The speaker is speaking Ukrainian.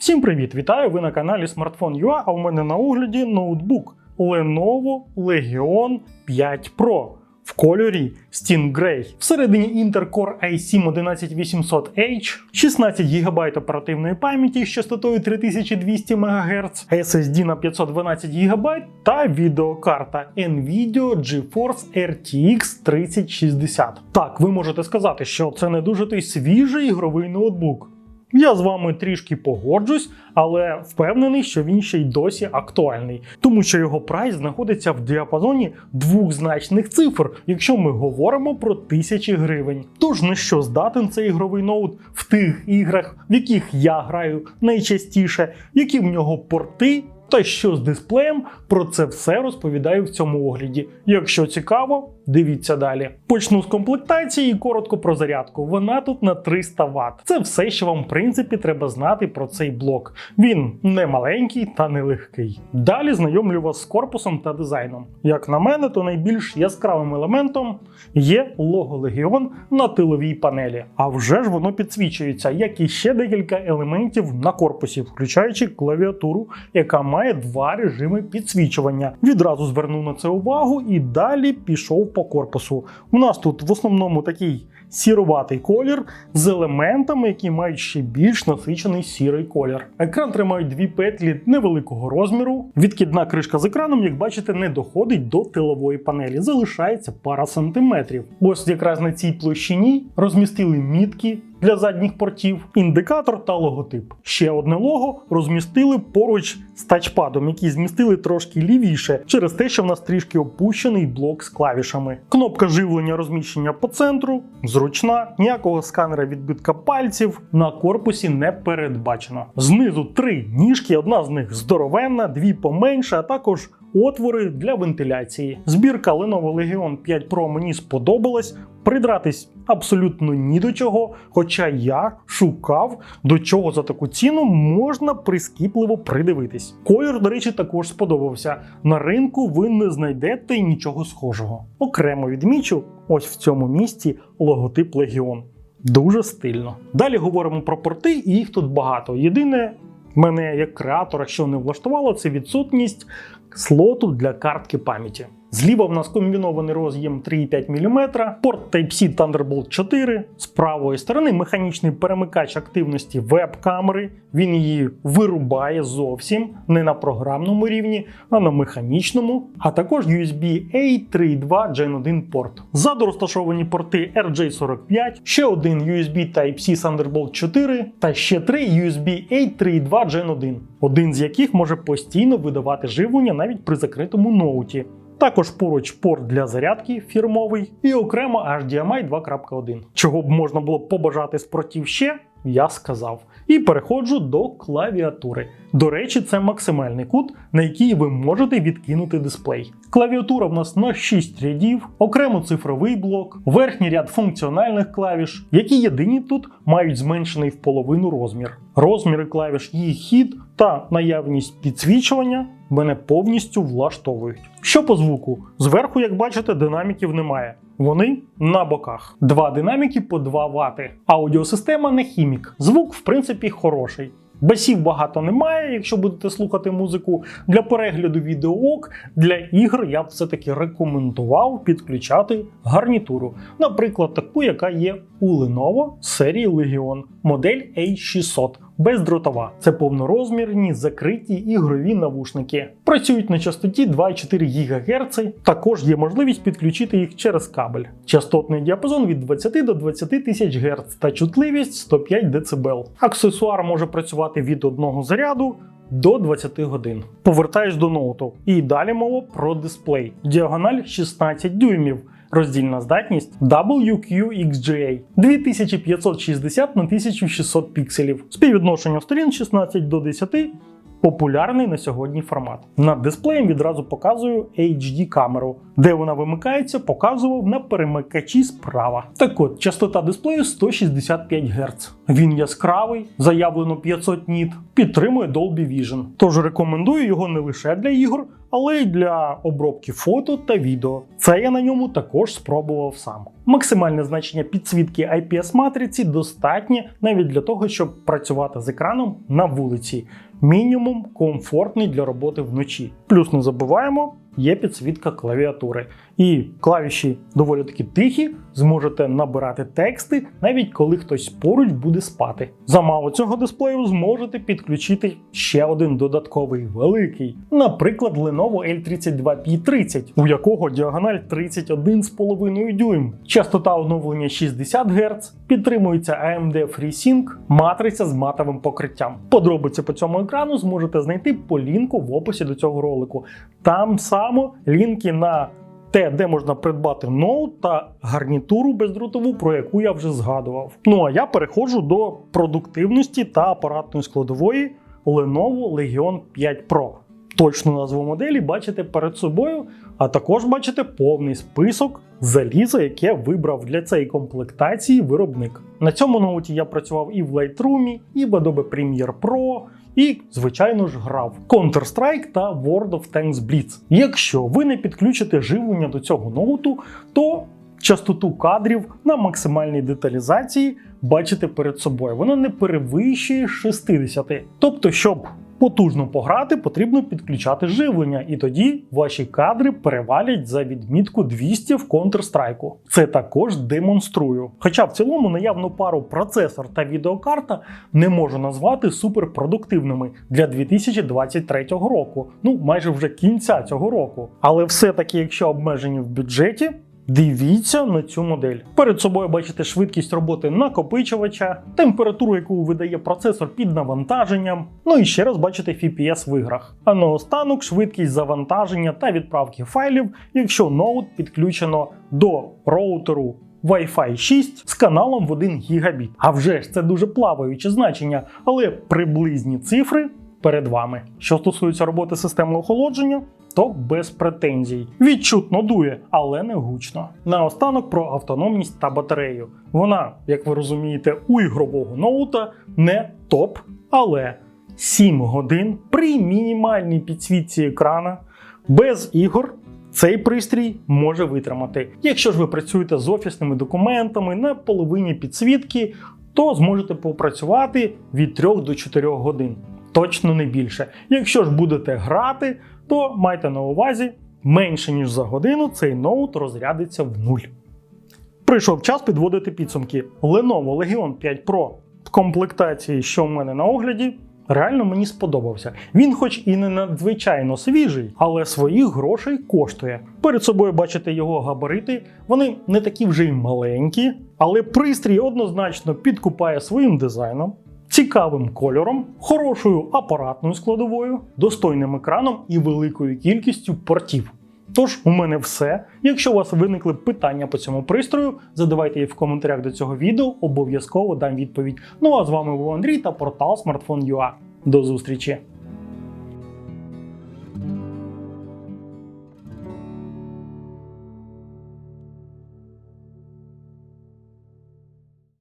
Всім привіт! Вітаю! Ви на каналі Smartphone.ua, а у мене на огляді ноутбук Lenovo Legion 5 Pro в кольорі Stingray. Всередині Intel Core i7 11800H, 16 ГБ оперативної пам'яті з частотою 3200 МГц, SSD на 512 ГБ та відеокарта Nvidia GeForce RTX 3060. Так, ви можете сказати, що це не дуже той свіжий ігровий ноутбук. Я з вами трішки погоджусь, але впевнений, що він ще й досі актуальний, тому що його прайс знаходиться в діапазоні двохзначних цифр, якщо ми говоримо про тисячі гривень. Тож на що здатен цей ігровий ноут в тих іграх, в яких я граю найчастіше, які в нього порти. Та що з дисплеєм, про це все розповідаю в цьому огляді. Якщо цікаво, дивіться далі. Почну з комплектації і коротко про зарядку. Вона тут на 300 Вт. Це все, що вам в принципі треба знати про цей блок. Він не маленький та не легкий. Далі знайомлю вас з корпусом та дизайном. Як на мене, то найбільш яскравим елементом є лого Legion на тиловій панелі. А вже ж воно підсвічується, як і ще декілька елементів на корпусі, включаючи клавіатуру, яка має два режими підсвічування. Відразу звернув на це увагу і далі пішов по корпусу. У нас тут в основному такий сіруватий колір з елементами, які мають ще більш насичений сірий колір. Екран тримають дві петлі невеликого розміру. Відкидна кришка з екраном, як бачите, не доходить до тилової панелі, залишається пара сантиметрів. Ось якраз на цій площині розмістили мітки. Для задніх портів, індикатор та логотип. Ще одне лого розмістили поруч з тачпадом, який змістили трошки лівіше, через те, що в нас трішки опущений блок з клавішами. Кнопка живлення розміщення по центру, зручна, ніякого сканера відбитка пальців на корпусі не передбачено. Знизу три ніжки, одна з них здоровенна, дві поменше, а також отвори для вентиляції. Збірка Lenovo Legion 5 Pro мені сподобалась. Придратись абсолютно ні до чого, хоча я шукав, до чого за таку ціну можна прискіпливо придивитись. Колір, до речі, також сподобався. На ринку ви не знайдете нічого схожого. Окремо відмічу, ось в цьому місці логотип Legion. Дуже стильно. Далі говоримо про порти, і їх тут багато. Єдине, мене як креатора, що не влаштувало, це відсутність слоту для картки пам'яті. Зліва в нас комбінований роз'єм 3,5 мм, порт Type-C Thunderbolt 4. З правої сторони механічний перемикач активності веб-камери. Він її вирубає зовсім не на програмному рівні, а на механічному. А також USB-A 3.2 Gen 1 порт. Ззаду розташовані порти RJ45, ще один USB Type-C Thunderbolt 4 та ще три USB-A 3.2 Gen 1, один з яких може постійно видавати живлення навіть при закритому ноуті. Також поруч порт для зарядки фірмовий і окремо HDMI 2.1. Чого б можна було побажати з портів ще, я сказав. І переходжу до клавіатури. До речі, це максимальний кут, на який ви можете відкинути дисплей. Клавіатура в нас на 6 рядів, окремо цифровий блок, верхній ряд функціональних клавіш, які єдині тут мають зменшений в половину розмір. Розміри клавіш, їх хід та наявність підсвічування мене повністю влаштовують. Що по звуку? Зверху, як бачите, динаміків немає. Вони на боках. Два динаміки по 2 Вт. Аудіосистема не хімік. Звук, в принципі, хороший. Басів багато немає, якщо будете слухати музику. Для перегляду відеоок, для ігр я б все-таки рекомендував підключати гарнітуру. Наприклад, таку, яка є у Lenovo серії Legion, модель A600. Бездротова. Це повнорозмірні закриті ігрові навушники. Працюють на частоті 2,4 ГГц. Також є можливість підключити їх через кабель. Частотний діапазон від 20 до 20 тисяч Гц та чутливість 105 дБ. Аксесуар може працювати від одного заряду. До 20 годин. Повертаєш до ноуту. І далі мова про дисплей. Діагональ 16 дюймів. Роздільна здатність WQXGA 2560 на 1600 пікселів. Співвідношення сторін 16 до 10. Популярний на сьогодні формат. Над дисплеєм відразу показую HD камеру. Де вона вимикається, показував на перемикачі справа. Так от, частота дисплею 165 Гц. Він яскравий, заявлено 500 ніт, підтримує Dolby Vision. Тож рекомендую його не лише для ігор, але й для обробки фото та відео. Це я на ньому також спробував сам. Максимальне значення підсвітки IPS матриці достатнє навіть для того, щоб працювати з екраном на вулиці. Мінімум комфортний для роботи вночі. Плюс не забуваємо, є підсвітка клавіатури. І клавіші доволі таки тихі, зможете набирати тексти, навіть коли хтось поруч буде спати. Замало цього дисплею зможете підключити ще один додатковий великий, наприклад, Lenovo L32P30, у якого діагональ 31,5 дюйм. Частота оновлення 60 Гц, підтримується AMD FreeSync, матриця з матовим покриттям. Подробиці по цьому екрану зможете знайти по лінку в описі до цього ролику. Там само лінки на те, де можна придбати ноут та гарнітуру бездротову, про яку я вже згадував. Ну а я переходжу до продуктивності та апаратної складової Lenovo Legion 5 Pro. Точну назву моделі бачите перед собою, а також бачите повний список заліза, яке вибрав для цієї комплектації виробник. На цьому ноуті я працював і в Lightroom, і в Adobe Premiere Pro, і, звичайно ж, грав Counter-Strike та World of Tanks Blitz. Якщо ви не підключите живлення до цього ноуту, то частоту кадрів на максимальній деталізації бачите перед собою. Вона не перевищує 60. Тобто, щоб потужно пограти, потрібно підключати живлення, і тоді ваші кадри перевалять за відмітку 200 в Counter-Strike. Це також демонструю. Хоча в цілому наявну пару процесор та відеокарта не можу назвати суперпродуктивними для 2023 року, ну майже вже кінця цього року. Але все-таки, якщо обмежені в бюджеті. Дивіться на цю модель. Перед собою бачите швидкість роботи накопичувача, температуру, яку видає процесор під навантаженням. Ну і ще раз бачите FPS в іграх. А наостанок швидкість завантаження та відправки файлів, якщо ноут підключено до роутеру Wi-Fi 6 з каналом в 1 гігабіт. А вже ж це дуже плаваюче значення, але приблизні цифри перед вами. Що стосується роботи системи охолодження, то без претензій. Відчутно дує, але не гучно. Наостанок про автономність та батарею. Вона, як ви розумієте, у ігрового ноута не топ, але 7 годин при мінімальній підсвітці екрана без ігор. Цей пристрій може витримати. Якщо ж ви працюєте з офісними документами на половині підсвітки, то зможете попрацювати від 3 до 4 годин. Точно не більше. Якщо ж будете грати, то майте на увазі, менше ніж за годину цей ноут розрядиться в нуль. Прийшов час підводити підсумки. Lenovo Legion 5 Pro в комплектації, що в мене на огляді, реально мені сподобався. Він, хоч і не надзвичайно свіжий, але своїх грошей коштує. Перед собою бачите його габарити, вони не такі вже й маленькі, але пристрій однозначно підкупає своїм дизайном. Цікавим кольором, хорошою апаратною складовою, достойним екраном і великою кількістю портів. Тож, у мене все. Якщо у вас виникли питання по цьому пристрою, задавайте їх в коментарях до цього відео, обов'язково дам відповідь. Ну а з вами був Андрій та портал Smartphone.ua. До зустрічі!